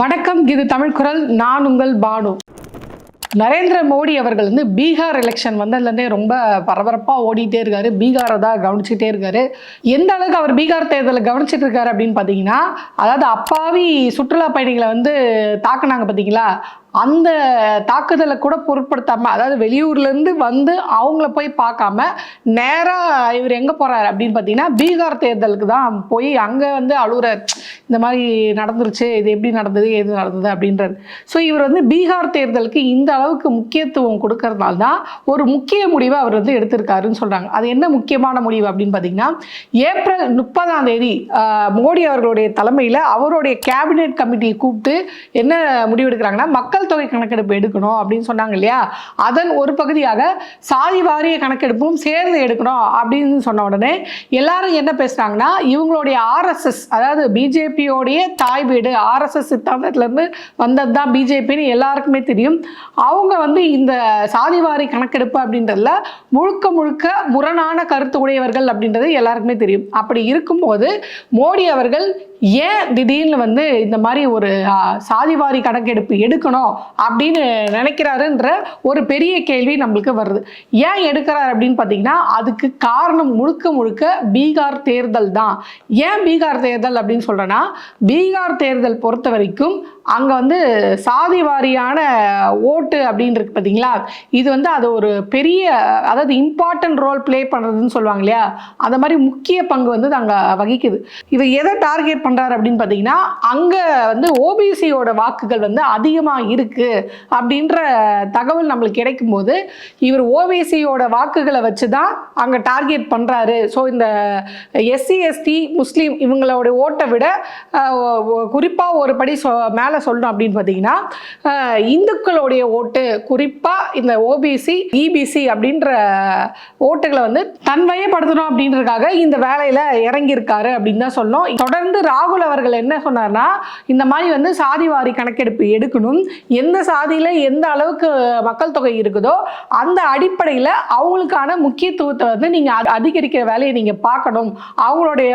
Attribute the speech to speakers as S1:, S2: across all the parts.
S1: வணக்கம் இது தமிழ் குரல் நான் உங்கள் பானு. நரேந்திர மோடி அவர்கள் வந்து பீகார் எலெக்ஷன் வந்ததுலேருந்தே ரொம்ப பரபரப்பாக ஓடிட்டே இருக்காரு. பீகாரை தான் கவனிச்சுட்டே இருக்காரு. எந்த அளவுக்கு அவர் பீகார் தேர்தலை கவனிச்சிட்டு இருக்காரு அப்படின்னு பார்த்தீங்கன்னா அதாவது அப்பாவி சுற்றுலா பயணிகளை வந்து தாக்குனாங்க பார்த்தீங்களா அந்த தாக்குதலை கூட பொருட்படுத்தாம அதாவது வெளியூர்லேருந்து வந்து அவங்கள போய் பார்க்காம நேராக இவர் எங்கே போகிறாரு அப்படின்னு பார்த்தீங்கன்னா பீகார் தேர்தலுக்கு தான் போய் அங்கே வந்து அழுகிறார் இந்த மாதிரி நடந்துருச்சு இது எப்படி நடந்தது எது நடந்தது அப்படின்றது ஸோ இவர் வந்து பீகார் தேர்தலுக்கு இந்த அளவுக்கு முக்கியத்துவம் கொடுக்கறதுனால தான் ஒரு முக்கிய முடிவை அவர் வந்து எடுத்திருக்காருன்னு சொல்கிறாங்க அது என்ன முக்கியமான முடிவு அப்படின்னு பார்த்தீங்கன்னா ஏப்ரல் முப்பதாம் தேதி மோடி அவர்களுடைய தலைமையில் அவருடைய கேபினெட் கமிட்டியை கூப்பிட்டு என்ன முடிவு எடுக்கிறாங்கன்னா மக்கள் தொகை கணக்கெடுப்பு எடுக்கணும் அப்படின்னு சொன்னாங்க இல்லையா? அதன் ஒரு பகுதியாக சாதி வாரிய கணக்கெடுப்பும் சேர்ந்து எடுக்கணும் அப்படின்னு சொன்ன உடனே எல்லாரும் என்ன பேசுனாங்கன்னா இவங்களுடைய ஆர்எஸ்எஸ் அதாவது பிஜேபியோடைய தாய் வீடு ஆர்எஸ்எஸ் சித்தாந்தத்திலேருந்து வந்தது தான் பிஜேபின்னு எல்லாருக்குமே தெரியும். அவங்க வந்து இந்த சாதிவாரி கணக்கெடுப்பு அப்படின்றதுல முழுக்க முழுக்க முரணான கருத்து உடையவர்கள் அப்படின்றது எல்லாருக்குமே தெரியும். அப்படி இருக்கும்போது மோடி அவர்கள் ஏன் திடீர்னு வந்து இந்த மாதிரி ஒரு சாதிவாரி கணக்கெடுப்பு எடுக்கணும் அப்படின்னு நினைக்கிறாருன்ற ஒரு பெரிய கேள்வி நம்மளுக்கு வருது. ஏன் எடுக்கிறார் அப்படின்னு பார்த்தீங்கன்னா அதுக்கு காரணம் முழுக்க முழுக்க பீகார் தேர்தல் தான். ஏன் பீகார் தேர்தல் அப்படின்னு சொல்கிறேன்னா பீகார் தேர்தல் பொறுத்த வரைக்கும் அங்கே வந்து சாதி வாரியான ஓட்டு அப்படின்னு இருக்கு பார்த்தீங்களா இது வந்து அது ஒரு பெரிய அதாவது இம்பார்ட்டன்ட் ரோல் ப்ளே பண்ணுறதுன்னு சொல்லுவாங்க இல்லையா? அந்த மாதிரி முக்கிய பங்கு வந்து அங்கே வகிக்குது. இவர் எதை டார்கெட் பண்ணுறாரு அப்படின்னு பார்த்தீங்கன்னா அங்கே வந்து ஓபிசியோட வாக்குகள் வந்து அதிகமாக இருக்குது அப்படின்ற தகவல் நம்மளுக்கு கிடைக்கும் போது இவர் ஓபிசியோட வாக்குகளை வச்சு தான் அங்கே டார்கெட் பண்ணுறாரு ஸோ இந்த எஸ்சி எஸ்டி முஸ்லீம் இவங்களோட ஓட்டை விட குறிப்பாக ஒரு படி மேலே யாரை சொல்லணும் அப்படின்னு பார்த்தீங்கன்னா இந்துக்களுடைய ஓட்டு குறிப்பாக இந்த ஓபிசி இபிசி அப்படின்ற ஓட்டுகளை வந்து தன்மையப்படுத்தணும் அப்படின்றதுக்காக இந்த வேலையில் இறங்கியிருக்காரு அப்படின்னு தான் சொல்லணும். தொடர்ந்து ராகுல் அவர்கள் என்ன சொன்னார்னா இந்த மாதிரி வந்து சாதிவாரி கணக்கெடுப்பு எடுக்கணும். எந்த சாதியில் எந்த அளவுக்கு மக்கள் தொகை இருக்குதோ அந்த அடிப்படையில் அவங்களுக்கான முக்கியத்துவத்தை வந்து நீங்கள் அதிகரிக்கிற வேலையை நீங்கள் பார்க்கணும். அவங்களுடைய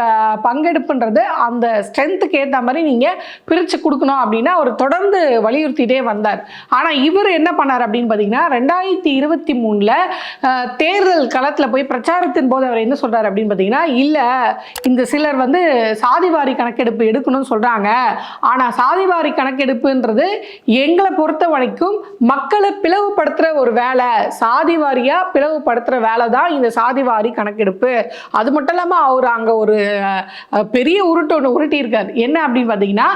S1: பங்கெடுப்புன்றது அந்த ஸ்ட்ரென்த்துக்கு ஏற்ற மாதிரி நீங்கள் பிரித்து கொடுக்கணும் அப்படின்னா அவர் தொடர்ந்து வலியுறுத்திட்டே வந்தார். ஆனால் இவர் என்ன பண்ணார் அப்படின்னு பார்த்தீங்கன்னா ரெண்டாயிரத்தி இருபத்தி மூணில் தேர்தல் களத்தில் போய் பிரச்சாரத்தின் போது அவர் என்ன சொல்கிறார் அப்படின்னு பார்த்தீங்கன்னா இல்லை இந்த சிலர் வந்து சாதிவாரி கணக்கெடுப்பு எடுக்கணும்னு சொல்கிறாங்க ஆனால் சாதிவாரி கணக்கெடுப்புன்றது எங்களை பொறுத்த வரைக்கும் மக்களை பிளவுபடுத்துகிற ஒரு வேலை. சாதிவாரியாக பிளவுபடுத்துகிற வேலை தான் இந்த சாதிவாரி கணக்கெடுப்பு. அது மட்டும் இல்லாமல் அவர் அங்கே ஒரு பெரிய உருட்டு ஒன்று உருட்டியிருக்கார். என்ன அப்படின்னு பார்த்தீங்கன்னா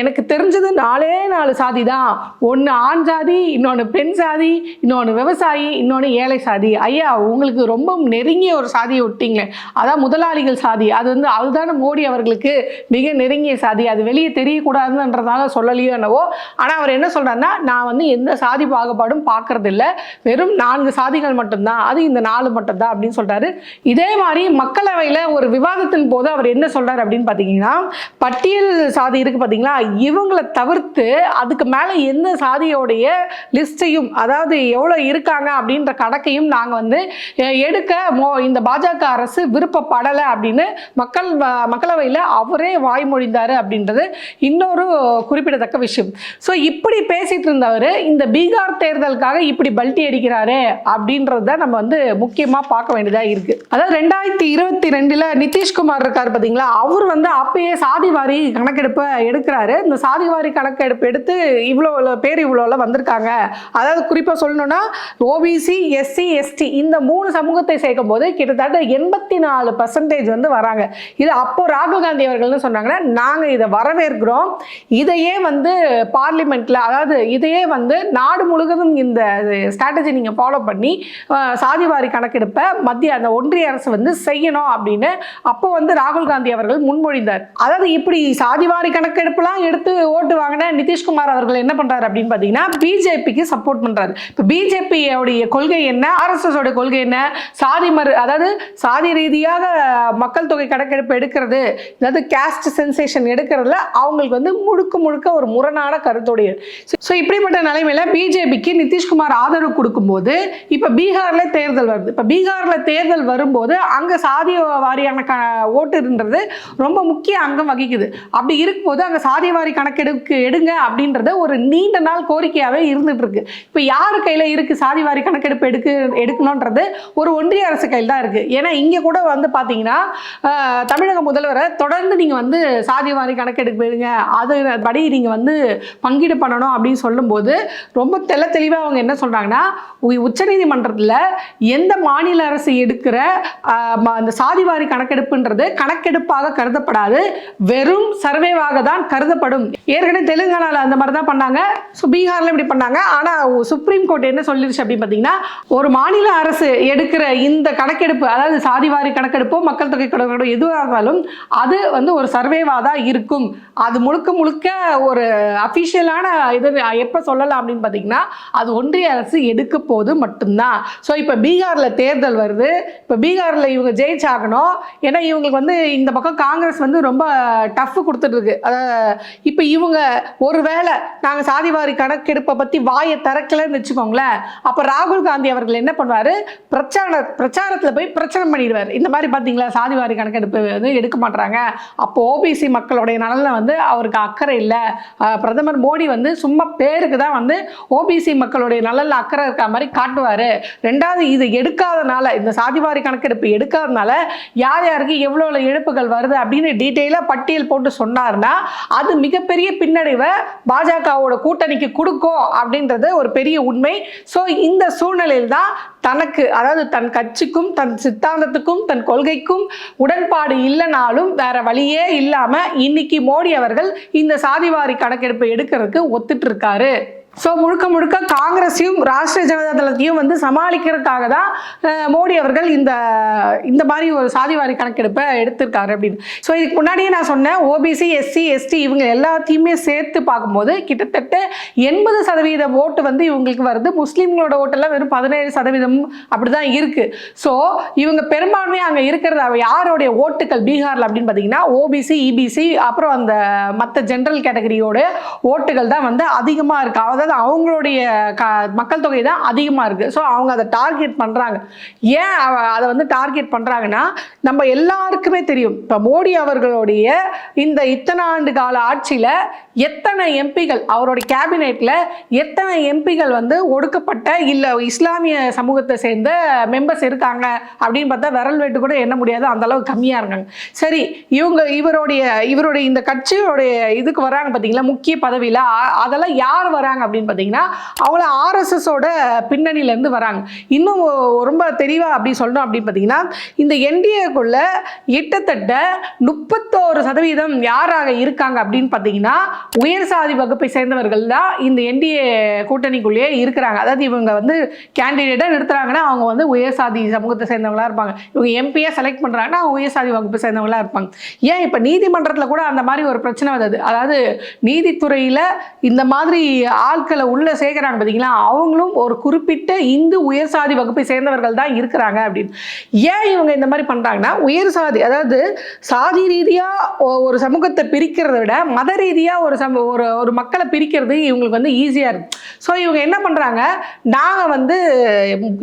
S1: எனக்கு தெரிஞ்சது நாலே நாலு சாதி தான். ஒன்று ஆண் சாதி இன்னொன்று பெண் சாதி இன்னொன்று விவசாயி இன்னொன்று ஏழை சாதி. ஐயா உங்களுக்கு ரொம்ப நெருங்கிய ஒரு சாதியை விட்டீங்களே. அதான் முதலாளிகள் சாதி. அது வந்து அதுதானே மோடி அவர்களுக்கு மிக நெருங்கிய சாதி. அது வெளியே தெரியக்கூடாதுன்றதால சொல்லலையோ என்னவோ. ஆனால் அவர் என்ன சொல்கிறாருன்னா நான் வந்து எந்த சாதி பாகுபாடும் பார்க்கறதில்ல. வெறும் நான்கு சாதிகள் மட்டும்தான். அது இந்த நாலு மட்டும்தான் அப்படின்னு சொல்கிறாரு இதே மாதிரி மக்களவையில் ஒரு விவாதத்தின் போது அவர் என்ன சொல்கிறார் அப்படின்னு பார்த்தீங்கன்னா பட்டியல் சாதி இருக்குது பார்த்தீங்களா இவங்களை தவிர்த்து அதுக்கு மேலே எந்த சாதியோடைய லிஸ்ட்டையும் அதாவது எவ்வளோ இருக்காங்க அப்படின்ற கணக்கையும் நாங்கள் வந்து எடுக்க மோ இந்த பாஜக அரசு விருப்பப்படலை அப்படின்னு மக்கள் மக்களவையில் அவரே வாய்மொழிந்தார் அப்படின்றது இன்னொரு குறிப்பிடத்தக்க விஷயம். ஸோ இப்படி பேசிட்டு இருந்தவர் இந்த பீகார் தேர்தலுக்காக இப்படி பல்ட்டி அடிக்கிறாரு அப்படின்றத நம்ம வந்து முக்கியமாக பார்க்க வேண்டியதாக இருக்குது அதாவது ரெண்டாயிரத்தி இருபத்தி ரெண்டில் நிதிஷ்குமார் இருக்கார் பார்த்தீங்களா அவர் வந்து அப்பயே சாதிவாரி கணக்கெடுப்பை எடுக்கிறாரு. இந்த சாதிவாரி கணக்கெடுப்பு எடுத்து இவ்வளோ பேர் இவ்வளோல வந்திருக்காங்க. அதாவது குறிப்பாக சொல்லணும்னா ஓபிசி எஸ்சி எஸ்டி இந்த மூணு சமூகத்தை சேர்க்கும் போது கிட்டத்தட்ட எண்பத்தி நாலு பர்சன்டேஜ் வந்து வராங்க. இது அப்போ ராகுல் காந்தி அவர்கள்னு சொன்னாங்கன்னா நாங்கள் இதை வரவேற்கிறோம். இதையே வந்து பார்லிமெண்ட்ல அதாவது இதையே வந்து நாடு முழுவதும் இந்த ஸ்ட்ராட்டஜி நீங்கள் ஃபாலோ பண்ணி சாதிவாரி கணக்கெடுப்பை மத்திய அந்த ஒன்றிய அரசு வந்து செய்யணும் அப்படின்னு அப்போ வந்து ராகுல் காந்தி அவர்கள் முன்மொழிந்தார். அதாவது இப்படி சாதிவாரி கணக்கெடுப்புலாம் எடுத்து ஓட்டு வாங்கின நிதிஷ்குமார் அவர்கள் என்ன பண்றாரு அப்படின்னு பார்த்தீங்கன்னா பிஜேபிக்கு சப்போர்ட் பண்றாரு. இப்போ பிஜேபியோடைய கொள்கை என்ன? ஆர்எஸ்எஸ் கொள்கை என்ன? சாதி மறு அதாவது சாதி ரீதியாக மக்கள் தொகை கணக்கெடுப்பு எடுக்கிறது அதாவது கேஸ்ட் சென்சேஷன் எடுக்கிறதுல அவங்களுக்கு வந்து முழுக்க முழுக்க ஒரு முரணான கருத்துடைய. ஸோ இப்படிப்பட்ட நிலைமையில பிஜேபிக்கு நிதிஷ்குமார் ஆதரவு கொடுக்கும்போது இப்போ பீகாரில் தேர்தல் வருது. இப்போ பீகாரில் தேர்தல் வரும்போது அங்கே சாதிய வாரியான க ஓட்டுன்றது ரொம்ப முக்கிய அங்கம் வகிக்குது. அப்படி இருக்கும்போது அங்கே சாதிய வாரி கணக்கெடுக்க கணக்கெடுக்கு எடுங்க அப்படின்றத ஒரு நீண்ட நாள் கோரிக்கையாகவே இருந்துட்டு இருக்கு. இப்போ யார் கையில் இருக்கு? சாதிவாரி கணக்கெடுப்பு எடுக்க எடுக்கணுன்றது ஒரு ஒன்றிய அரசு கையில் தான் இருக்கு. ஏன்னா இங்கே கூட வந்து பார்த்தீங்கன்னா தமிழக முதல்வரை தொடர்ந்து நீங்கள் வந்து சாதிவாரி கணக்கெடுப்பு எடுங்க அது படி நீங்கள் வந்து பங்கீடு பண்ணணும் அப்படின்னு சொல்லும்போது ரொம்ப தெள்ள தெளிவாக அவங்க என்ன சொல்கிறாங்கன்னா உச்சநீதிமன்றத்தில் எந்த மாநில அரசு எடுக்கிற அந்த சாதிவாரி கணக்கெடுப்புன்றது கணக்கெடுப்பாக கருதப்படாது. வெறும் சர்வேவாக தான் கருதப்படும். ஏற்கனவே தெலுங்கானால அந்த மாதிரி தான் பண்ணாங்க. ஸோ பீகார்ல இப்படி பண்ணாங்க. ஆனால் சுப்ரீம் கோர்ட் என்ன சொல்லிருச்சு அப்படின்னு பார்த்தீங்கன்னா ஒரு மாநில அரசு எடுக்கிற இந்த கணக்கெடுப்பு அதாவது சாதிவாரி கணக்கெடுப்போ மக்கள் தொகை கணக்கெடுப்போ எதுவாக இருந்தாலும் அது வந்து ஒரு சர்வேவாக தான் இருக்கும். அது முழுக்க முழுக்க ஒரு அஃபிஷியலான இது எப்போ சொல்லலாம் அப்படின்னு பார்த்தீங்கன்னா அது ஒன்றிய அரசு எடுக்க போது மட்டும்தான். ஸோ இப்போ பீகாரில் தேர்தல் வருது. இப்போ பீகாரில் இவங்க ஜெயிச்சாகணும். ஏன்னா இவங்களுக்கு வந்து இந்த பக்கம் காங்கிரஸ் வந்து ரொம்ப டஃப் கொடுத்துட்டு இருக்கு. அதாவது இப்போ இவங்க ஒருவேளை நாங்கள் சாதிவாரி கணக்கெடுப்பை பற்றி வாயை திறக்கலைன்னு வச்சுக்கோங்களேன். அப்போ ராகுல் காந்தி அவர்கள் என்ன பண்ணுவார்? பிரச்சார பிரச்சாரத்தில் போய் பிரச்சனை பண்ணிடுவார். இந்த மாதிரி பார்த்தீங்களா சாதிவாரி கணக்கெடுப்பு வந்து எடுக்க மாட்டாங்க அப்போ ஓபிசி மக்களுடைய நலனில் வந்து அவருக்கு அக்கறை இல்லை. பிரதமர் மோடி வந்து சும்மா பேருக்கு தான் வந்து ஓபிசி மக்களுடைய நலனில் அக்கறை இருக்கா மாதிரி காட்டுவார். ரெண்டாவது இது எடுக்காதனால இந்த சாதிவாரி கணக்கெடுப்பு எடுக்காதனால யார் யாருக்கு எவ்வளோ இழப்புகள் வருது அப்படின்னு டீட்டெயிலாக பட்டியல் போட்டு சொன்னார்னா அது மிகப்பெரிய பின்னடைவை பாஜகவோட கூட்டணிக்கு கொடுக்கும் அப்படின்றது ஒரு பெரிய உண்மை. ஸோ இந்த சூழ்நிலையில் தான் தனக்கு அதாவது தன் கட்சிக்கும் தன் சித்தாந்தத்துக்கும் தன் கொள்கைக்கும் உடன்பாடு இல்லைனாலும் வேற வழியே இல்லாமல் இன்னைக்கு மோடி அவர்கள் இந்த சாதிவாரி கணக்கெடுப்பை எடுக்கிறதுக்கு ஒத்துட்டு இருக்காரு. ஸோ முழுக்க முழுக்க காங்கிரஸையும் ராஷ்டிரிய ஜனதா தளத்தையும் வந்து சமாளிக்கிறதுக்காக தான் மோடி அவர்கள் இந்த இந்த மாதிரி ஒரு சாதிவாரி கணக்கெடுப்பை எடுத்திருக்காரு அப்படின்னு. ஸோ இதுக்கு முன்னாடியே நான் சொன்னேன் ஓபிசி எஸ்சி எஸ்டி இவங்க எல்லாத்தையுமே சேர்த்து பார்க்கும்போது கிட்டத்தட்ட எண்பது சதவீத ஓட்டு வந்து இவங்களுக்கு வருது. முஸ்லீம்களோட ஓட்டெல்லாம் வெறும் பதினேழு சதவீதம் அப்படிதான் இருக்குது ஸோ இவங்க பெரும்பான்மையாக அங்கே இருக்கிறது யாருடைய ஓட்டுகள்? பீகாரில் அப்படின்னு பார்த்தீங்கன்னா ஓபிசி இபிசி அப்புறம் அந்த மற்ற ஜென்ரல் கேட்டகரியோட ஓட்டுகள் தான் வந்து அதிகமாக இருக்குது அதாவது அவங்களுடைய க மக்கள் தொகை தான் அதிகமாக இருக்குது ஸோ அவங்க அதை டார்கெட் பண்ணுறாங்க ஏன் அவ- அதை வந்து டார்கெட் பண்ணுறாங்கன்னா நம்ம எல்லாருக்குமே தெரியும். இப்போ மோடி அவர்களுடைய இந்த இத்தனை ஆண்டு கால ஆட்சியில் எத்தனை எம்பிகள் அவருடைய கேபினெட்டில் எத்தனை எம்பிகள் வந்து ஒடுக்கப்பட்ட இல்லை இஸ்லாமிய சமூகத்தை சேர்ந்த மெம்பர்ஸ் இருக்காங்க அப்படின்னு பார்த்தா விரல் வெட்டு கூட எண்ண முடியாது. அந்தளவுக்கு கம்மியாக இருக்காங்க. சரி இவங்க இவருடைய இவருடைய இந்த கட்சியோடைய இதுக்கு வராங்க பார்த்தீங்களா? முக்கிய பதவியில் அதெல்லாம் யார் வராங்க அப்படின்னு பார்த்தீங்கன்னா அவங்கள ஆர்எஸ்எஸோட பின்னணியிலேருந்து வராங்க. இன்னும் ரொம்ப தெளிவாக அப்படி சொல்லணும் அப்படின்னு பார்த்தீங்கன்னா இந்த என்டிஏக்குள்ள கிட்டத்தட்ட முப்பத்தோரு சதவீதம் யாராக இருக்காங்க அப்படின்னு பார்த்தீங்கன்னா உயர் சாதி வகுப்பை சேர்ந்தவர்கள் தான் இந்த என்டிஏ கூட்டணிக்குள்ளேயே இருக்கிறாங்க. அதாவது இவங்க வந்து கேண்டிடேட்டாக நிறுத்துறாங்கன்னா அவங்க வந்து உயர் சாதி சமூகத்தை சேர்ந்தவங்களா இருப்பாங்க. இவங்க எம்பியை செலக்ட் பண்ணுறாங்கன்னா அவங்க உயர் சாதி வகுப்பை சேர்ந்தவங்களா இருப்பாங்க. ஏன் இப்போ நீதிமன்றத்தில் கூட அந்த மாதிரி ஒரு பிரச்சனை வந்தது? அதாவது நீதித்துறையில் இந்த மாதிரி ஆள் ஆட்களை உள்ளே சேர்க்குறாங்க பார்த்தீங்களா அவங்களும் ஒரு குறிப்பிட்ட இந்து உயர் சாதி வகுப்பை சேர்ந்தவர்கள் தான் இருக்கிறாங்க அப்படின்னு. ஏன் இவங்க இந்த மாதிரி பண்ணுறாங்கன்னா உயர் சாதி அதாவது சாதி ரீதியாக ஒரு சமூகத்தை பிரிக்கிறத விட மத ரீதியாக ஒரு சம ஒரு ஒரு மக்களை பிரிக்கிறது இவங்களுக்கு வந்து ஈஸியாக இருக்கு. ஸோ இவங்க என்ன பண்ணுறாங்க நாங்கள் வந்து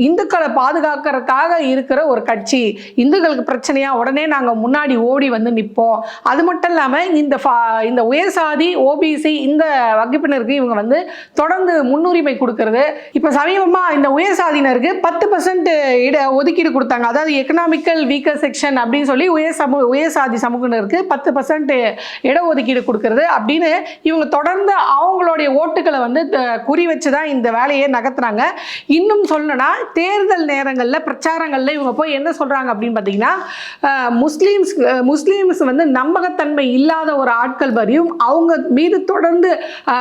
S1: இந்துக்களை பாதுகாக்கிறதுக்காக இருக்கிற ஒரு கட்சி இந்துக்களுக்கு பிரச்சனையாக உடனே நாங்கள் முன்னாடி ஓடி வந்து நிற்போம் அது மட்டும் இல்லாமல் இந்த ஃபா- இந்த உயர் சாதி ஓபிசி இந்த வகுப்பினருக்கு இவங்க வந்து தொடர்ந்து முன்னுரிமை கொடுக்கறது. இப்போ சமீபமாக இந்த உயர் சாதியினருக்கு பத்து பர்சன்ட் இட ஒதுக்கீடு கொடுத்தாங்க. அதாவது எக்கனாமிக்கல் வீக்கர் செக்ஷன் அப்படின்னு சொல்லி உயர் சமூக உயர் சாதி சமூகத்தினருக்கு பத்து பர்சன்ட் இடஒதுக்கீடு கொடுக்கறது அப்படின்னு இவங்க தொடர்ந்து அவங்களுடைய ஓட்டுகளை வந்து த- குறி வச்சு தான் இந்த வேலையை நகர்த்துறாங்க. இன்னும் சொல்லணும்னா தேர்தல் நேரங்களில் பிரச்சாரங்களில் இவங்க போய் என்ன சொல்கிறாங்க அப்படின்னு பார்த்தீங்கன்னா முஸ்லீம்ஸ் முஸ்லீம்ஸ் வந்து நம்பகத்தன்மை இல்லாத ஒரு ஆட்கள் வரையும் அவங்க மீது தொடர்ந்து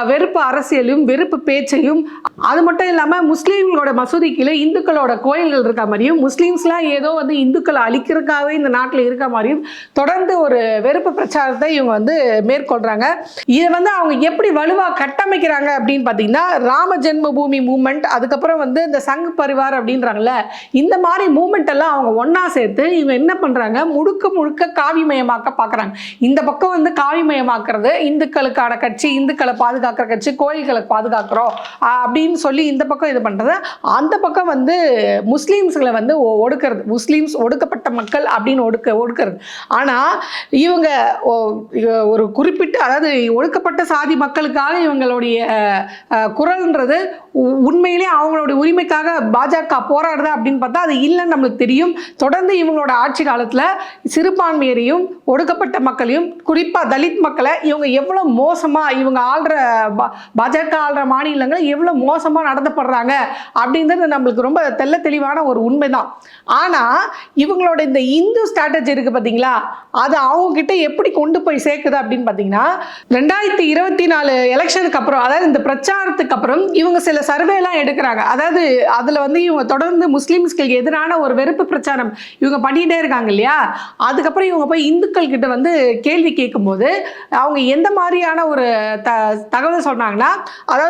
S1: வெறுப்பு அரசியலையும் வெறுப்பு பேச்சையும் அது மட்டும் இல்லாமல் முஸ்லீம்களோட மசூதிக்குள்ள இந்துக்களோட கோயில்கள் இருக்க மாதிரியும் முஸ்லீம்ஸ்லாம் ஏதோ வந்து இந்துக்களை அழிக்கிறதுக்காகவே இந்த நாட்டில் இருக்க மாதிரியும் தொடர்ந்து ஒரு வெறுப்பு பிரச்சாரத்தை இவங்க வந்து மேற்கொள்கிறாங்க இதை வந்து அவங்க எப்படி வலுவாக கட்டமைக்கிறாங்க அப்படின்னு பார்த்தீங்கன்னா ராம ஜென்ம பூமி மூமெண்ட் அதுக்கப்புறம் வந்து இந்த சங் பரிவார் அப்படின்றாங்கல்ல இந்த மாதிரி மூமெண்ட் எல்லாம் அவங்க ஒன்றா சேர்த்து இவங்க என்ன பண்றாங்க? முழுக்க முழுக்க காவிமயமாக்க பார்க்குறாங்க இந்த பக்கம் வந்து காவிமயமாக்குறது இந்துக்களுக்கான கட்சி இந்துக்களை பாதுகாக்கிற கட்சி கோயில்களை பாதுகாக்கிறோம். அப்படின்னு சொல்லி இந்த பக்கம் இது பண்ணுறது அந்த பக்கம் வந்து முஸ்லீம்ஸ்களை வந்து ஒடுக்கிறது. முஸ்லீம்ஸ் ஒடுக்கப்பட்ட மக்கள் அப்படின்னு ஒடுக்க ஒடுக்கிறது. ஆனா இவங்க ஒரு குறிப்பிட்ட அதாவது ஒடுக்கப்பட்ட சாதி மக்களுக்காக இவங்களுடைய குரல்ன்றது உண்மையிலே அவங்களுடைய உரிமைக்காக பாஜக போராடுது அப்படின்னு பார்த்தா அது இல்லைன்னு நம்மளுக்கு தெரியும். தொடர்ந்து இவங்களோட ஆட்சி காலத்துல சிறுபான்மையரையும் ஒடுக்கப்பட்ட மக்களையும் குறிப்பா தலித் மக்களை இவங்க எவ்வளவு மோசமா இவங்க ஆள்ற பாஜக ஆள்ற மாநிலங்களும் எவ்வளோ மோசமாக நடத்தப்படுறாங்க அப்படின்றது நம்மளுக்கு ரொம்ப தெள்ள தெளிவான ஒரு உண்மை தான் ஆனா இவங்களோட இந்த இந்து ஸ்ட்ராட்டஜி இருக்குது பார்த்தீங்களா அது அவங்க கிட்ட எப்படி கொண்டு போய் சேர்க்குது அப்படின்னு பார்த்தீங்கன்னா ரெண்டாயிரத்தி இருபத்தி நாலு எலெக்ஷனுக்கு அப்புறம் அதாவது இந்த பிரச்சாரத்துக்கு அப்புறம் இவங்க சில சர்வே எல்லாம் எடுக்கிறாங்க. அதாவது அதில் வந்து இவங்க தொடர்ந்து முஸ்லீம்ஸ்களுக்கு எதிரான ஒரு வெறுப்பு பிரச்சாரம் இவங்க பண்ணிகிட்டே இருக்காங்க இல்லையா? அதுக்கப்புறம் இவங்க போய் இந்துக்கள் கிட்ட வந்து கேள்வி கேட்கும்போது அவங்க எந்த மாதிரியான ஒரு த தகவல் சொன்னாங்கன்னா அதாவது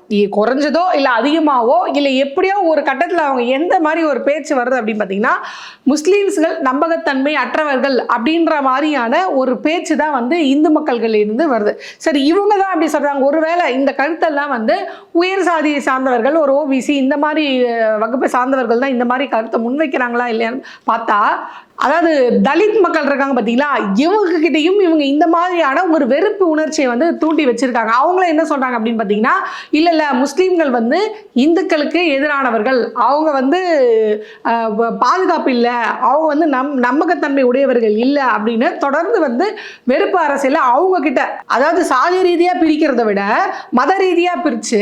S1: குறைஞ்சதோ இல்லை அதிகமாகவோ இல்லை எப்படியோ ஒரு கட்டத்தில் அவங்க எந்த மாதிரி ஒரு பேச்சு வருது அப்படின்னு பார்த்தீங்கன்னா முஸ்லீம்ஸ்கள் நம்பகத்தன்மை அற்றவர்கள் அப்படின்ற மாதிரியான ஒரு பேச்சு தான் வந்து இந்து மக்கள்களிலிருந்து வருது. சரி இவங்க தான் அப்படி சொல்கிறாங்க ஒருவேளை இந்த கருத்தெல்லாம் வந்து உயர் சாதியை சார்ந்தவர்கள் ஒரு ஓபிசி இந்த மாதிரி வகுப்பை சார்ந்தவர்கள் தான் இந்த மாதிரி கருத்தை முன்வைக்கிறாங்களா இல்லையான்னு பார்த்தா அதாவது தலித் மக்கள் இருக்காங்க பார்த்தீங்களா இவங்க கிட்டயும் இவங்க இந்த மாதிரியான ஒரு வெறுப்பு உணர்ச்சியை வந்து தூண்டி வச்சிருக்காங்க. அவங்கள என்ன சொல்கிறாங்க அப்படின்னு பார்த்தீங்கன்னா இல்லை இல்லை முஸ்லீம்கள் வந்து இந்துக்களுக்கு எதிரானவர்கள். அவங்க வந்து பாதுகாப்பு இல்லை. அவங்க வந்து நம் நம்பகத்தன்மை உடையவர்கள் இல்லை அப்படின்னு தொடர்ந்து வந்து வெறுப்பு அரசியல் அவங்க கிட்ட அதாவது சாதி ரீதியாக பிரிக்கிறத விட மத ரீதியாக பிரித்து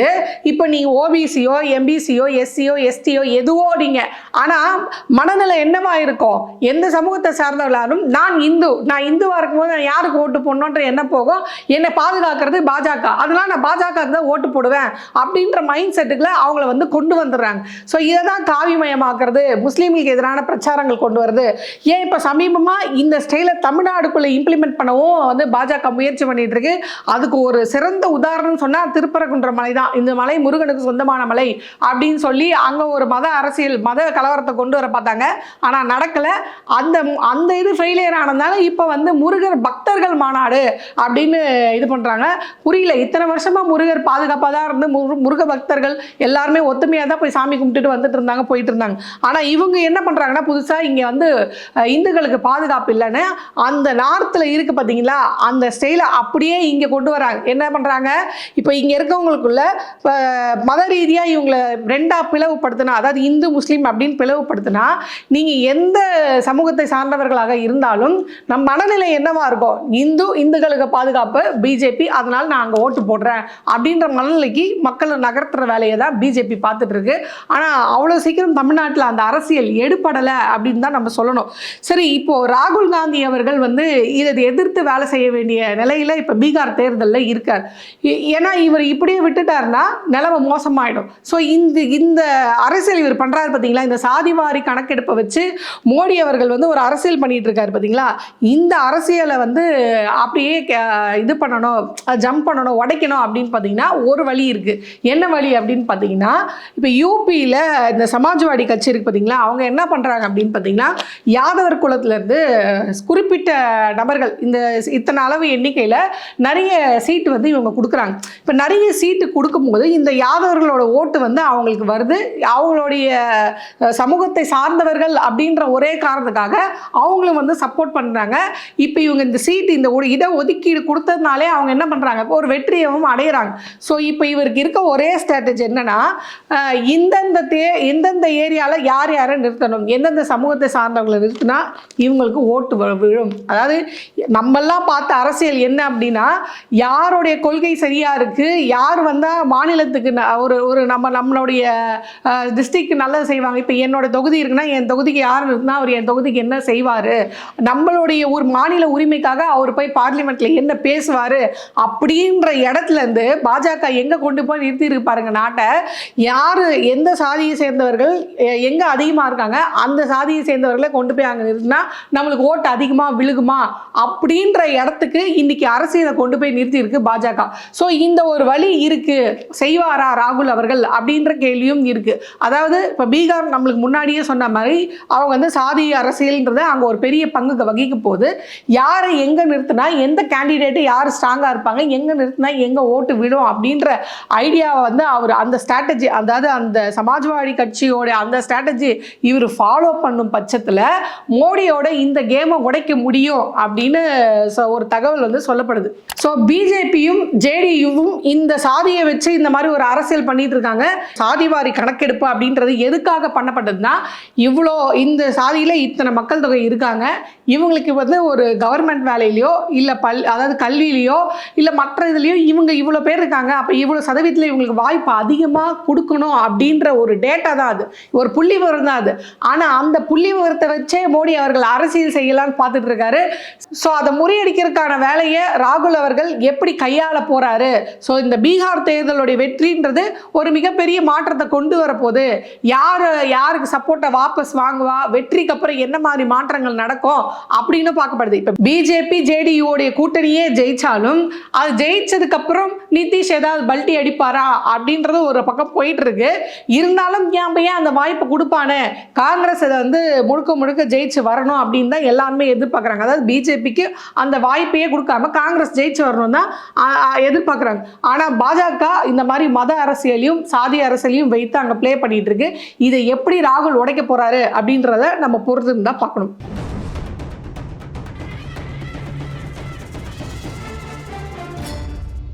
S1: இப்போ நீ ஓபிசியோ எம்பிசியோ எஸ்சியோ எஸ்டியோ எதுவோ நீங்க ஆனால் மனநிலை என்னவா இருக்கும்? எந்த சமூகத்தை சார்ந்தவர்களாலும் நான் இந்து நான் இந்துவாக இருக்கும்போது நான் யாருக்கு ஓட்டு போடணுன்ற என்ன போகும்? என்னை பாதுகாக்கிறது பாஜக அதனால நான் பாஜக தான் ஓட்டு போடுவேன். அப்படின்ற மைண்ட் செட்டுக்குள்ள அவங்கள வந்து கொண்டு வந்துடுறாங்க. ஸோ இதை தான் காவிமயமாக்குறது முஸ்லீம்களுக்கு எதிரான பிரச்சாரங்கள் கொண்டு வருது. ஏன் இப்போ சமீபமாக இந்த ஸ்டைலை தமிழ்நாடுக்குள்ளே இம்ப்ளிமெண்ட் பண்ணவும் வந்து பாஜக முயற்சி பண்ணிட்டு இருக்கு. அதுக்கு ஒரு சிறந்த உதாரணம் சொன்னால் திருப்பரங்குன்ற மலை தான். இந்த மலை முருகனுக்கு சொந்தமான மலை அப்படின்னு சொல்லி அங்கே ஒரு மத அரசியல் மத கலவரத்தை கொண்டு வர பார்த்தாங்க. ஆனால் நடக்கலை. அந்த அந்த இது ஃபெயிலியர் ஆனதுனால இப்போ வந்து முருகர் பக்தர்கள் மாநாடு அப்படின்னு இது பண்ணுறாங்க புரியல. இத்தனை வருஷமாக முருகர் பாதுகாப்பாக தான் இருந்து முருக பக்தர்கள் எல்லாருமே ஒத்துமையாக தான் போய் சாமி கும்பிட்டுட்டு வந்துட்டு இருந்தாங்க போயிட்டு இருந்தாங்க ஆனால் இவங்க என்ன பண்ணுறாங்கன்னா புதுசாக இங்கே வந்து இந்துக்களுக்கு பாதுகாப்பு இல்லைன்னு அந்த நார்த்தில் இருக்கு பார்த்தீங்களா அந்த ஸ்டைலை அப்படியே இங்கே கொண்டு வராங்க. என்ன பண்ணுறாங்க இப்போ இங்கே இருக்கவங்களுக்குள்ள இப்போ மத ரீதியாக இவங்களை ரெண்டாக பிளவுபடுத்தினா அதாவது இந்து முஸ்லீம் அப்படின்னு பிளவுபடுத்தினா நீங்கள் எந்த சமூகத்தை சார்ந்தவர்களாக இருந்தாலும் நம் மனநிலை என்னவா இருக்கும் இந்து இந்துக்களுக்கு பாதுகாப்பு பிஜேபி அதனால் நான் அங்கே ஓட்டு போடுறேன் அப்படின்ற மனநிலைக்கு மக்களை நகர்த்துற வேலையை தான் பிஜேபி பார்த்துட்டு இருக்கு. ஆனால் அவ்வளோ சீக்கிரம் தமிழ்நாட்டில் அந்த அரசியல் எடுபடலை அப்படின்னு தான் நம்ம சொல்லணும். சரி இப்போ ராகுல் காந்தி அவர்கள் வந்து இதை எதிர்த்து வேலை செய்ய வேண்டிய நிலையில இப்போ பீகார் தேர்தலில் இருக்கார். ஏ- ஏன்னா இவர் இப்படியே விட்டுட்டாருன்னா நிலவை மோசமாயிடும். ஸோ இந்த இந்த அரசியல் இவர் பண்ணுறாரு பார்த்தீங்களா இந்த சாதிவாரி கணக்கெடுப்பை வச்சு மோடி அவர்கள் வந்து ஒரு அரசியல் பண்ணிட்டு இருக்காரு பார்த்தீங்களா இந்த அரசியலை வந்து அப்படியே இது பண்ணணும் ஜம்ப் பண்ணணும் உடைக்கணும் அப்படின்னு பார்த்தீங்கன்னா ஒரு வழி இருக்கு. என்ன வழி அப்படின்னு பார்த்தீங்கன்னா இப்போ யூபியில் இந்த சமாஜ்வாடி கட்சி இருக்கு பார்த்தீங்களா? அவங்க என்ன பண்றாங்க அப்படின்னு பார்த்தீங்கன்னா யாதவர் குலத்துலேருந்து குறிப்பிட்ட நபர்கள் இந்த இத்தனை அளவு எண்ணிக்கையில் நிறைய சீட்டு வந்து இவங்க கொடுக்குறாங்க. இப்போ நிறைய சீட்டு கொடுக்கும்போது இந்த யாதவர்களோட ஓட்டு வந்து அவங்களுக்கு வருது. அவங்களுடைய சமூகத்தை சார்ந்தவர்கள் அப்படின்ற ஒரே காரணத்துக்காக அவங்களும் வந்து சப்போர்ட் பண்ணுறாங்க இப்போ இவங்க இந்த சீட்டு இந்த ஒரு இட ஒதுக்கீடு கொடுத்ததுனாலே அவங்க என்ன பண்ணுறாங்க இப்போ ஒரு வெற்றியவும் அடையிறாங்க. ஸோ இப்போ இவருக்கு இருக்க ஒரே ஸ்ட்ராட்டஜி என்னென்னா இந்தந்த தே எந்தெந்த ஏரியாவில் யார் யாரை நிறுத்தணும் எந்தெந்த சமூகத்தை சார்ந்தவங்களை நிறுத்தினா இவங்களுக்கு ஓட்டு விழும். அதாவது நம்மெல்லாம் பார்த்த அரசியல் என்ன அப்படின்னா யாருடைய கொள்கை சரியாக இருக்குது யார் வந்தால் மாநிலத்துக்கு ந- ஒரு ஒரு நம்ம நம்மளுடைய டிஸ்ட்ரிக்ட் நல்லது செய்வாங்க. இப்போ என்னோட தொகுதி இருக்குன்னா என் தொகுதிக்கு யார் இருக்குன்னா அவர் என் தொகுதிக்கு என்ன செய்வார்? நம்மளுடைய ஒரு மாநில உரிமைக்காக அவர் போய் பார்லிமெண்ட்டில் என்ன பேசுவார்? அப்படின்ற இடத்துலேருந்து பாஜக எங்கே கொண்டு போய் நிறுத்தி இருக்கு பாருங்க நாட்டை. யாரு எந்த சாதியை சேர்ந்தவர்கள் எங்கே எங்க அதிகமா இருக்காங்க அந்த சாதியை சேர்ந்தவர்களை கொண்டு போய் அங்கே நிறுத்தினா நம்மளுக்கு ஓட்டு அதிகமா விழுகுமா? அப்படின்ற இடத்துக்கு இன்னைக்கு அரசியலை கொண்டு போய் நிறுத்தி இருக்கு பாஜக. ஸோ இந்த ஒரு வழி இருக்கு. செய்வாரா ராகுல் அவர்கள்? அப்படின்ற கேள்வியும் இருக்கு. அதாவது இப்போ பீகார் நம்மளுக்கு முன்னாடியே சொன்ன மாதிரி அவங்க வந்து சாதி அரசியல்ன்றத அங்கே ஒரு பெரிய பங்கு வகிக்க போது யாரை எங்கே நிறுத்தினா எந்த கேண்டிடேட்டு யார் ஸ்ட்ராங்காக இருப்பாங்க எங்கே நிறுத்தினா எங்கே ஓட்டு விடும் அப்படின்ற ஐடியாவை வந்து அவர் அந்த ஸ்ட்ராட்டஜி அதாவது அந்த சமாஜ்வாடி கட்சியோட அந்த ஸ்ட்ராட்டஜி இவர் ஃபாலோ பண்ணும் பட்சத்தில் மோடியோட இந்த கேமை உடைக்க முடியும் அப்படின்னு சொ- ஒரு தகவல் வந்து சொல்லப்படுது. ஸோ பிஜேபியும் ஜேடியுவும் இந்த சாதியை வச்சு இந்த மாதிரி ஒரு அரசியல் பண்ணிட்டு இருக்காங்க. சாதிவாரி கணக்கெடுப்பு அப்படின்றது எதுக்காக பண்ணப்பட்டதுன்னா இவ்வளோ இந்த சாதியில் இத்தனை மக்கள் தொகை இருக்காங்க. இவங்களுக்கு வந்து ஒரு கவர்மெண்ட் வேலையிலையோ இல்லை பல் அதாவது கல்வியிலையோ இல்லை மற்ற இதுலேயோ இவங்க இவ்வளோ பேர் இருக்காங்க. அப்போ இவ்வளோ சதவீதத்தில் இவங்களுக்கு வாய்ப்பு அதிகமாக கொடுக்கணும் அப்படின்ற ஒரு டேட்டா தான் அது. ஒரு புள்ளி விவரம் தான் அது. ஆனால் அந்த புள்ளி விவரத்தை வச்சே மோடி அவர்கள் அரசியல் செய்யலாம்னு பார்த்துட்டு இருக்காரு. ஸோ அதை முறியடிக்கிறதுக்கான வேலையை ராகுல் அவர்கள் எப்படி கையாள போறாரு? ஸோ இந்த பீகார் தேர்தலுடைய வெற்றின்றது ஒரு மிகப்பெரிய மாற்றத்தை கொண்டு வரப்போகுது யார் யாருக்கு சப்போர்ட்டை வாபஸ் வாங்குவா? வெற்றிக்கு அப்புறம் என்ன மாதிரி மாற்றங்கள் நடக்கும்? அப்படின்னு பார்க்கப்படுது. இப்போ பிஜேபி ஜேடியுடைய கூட்டணியே ஜெயிச்சாலும் அது ஜெயிச்சதுக்கு அப்புறம் நிதிஷ் ஏதாவது பல்ட்டி நினைப்பாரா அப்படின்றது ஒரு பக்கம் போயிட்டு இருக்கு இருந்தாலும் ஏன் ஏன் அந்த வாய்ப்பு கொடுப்பானே? காங்கிரஸ் இதை வந்து முழுக்க முழுக்க ஜெயிச்சு வரணும் அப்படின்னு தான் எல்லாருமே எதிர்பார்க்குறாங்க. அதாவது பிஜேபிக்கு அந்த வாய்ப்பையே கொடுக்காம காங்கிரஸ் ஜெயிச்சு வரணும் தான் எதிர்பார்க்குறாங்க. ஆனால் பாஜக இந்த மாதிரி மத அரசியலையும் சாதி அரசியலையும் வைத்து அங்கே ப்ளே பண்ணிட்டு இருக்கு இதை எப்படி ராகுல் உடைக்க போறாரு அப்படின்றத நம்ம பொறுத்து தான் பார்க்கணும்.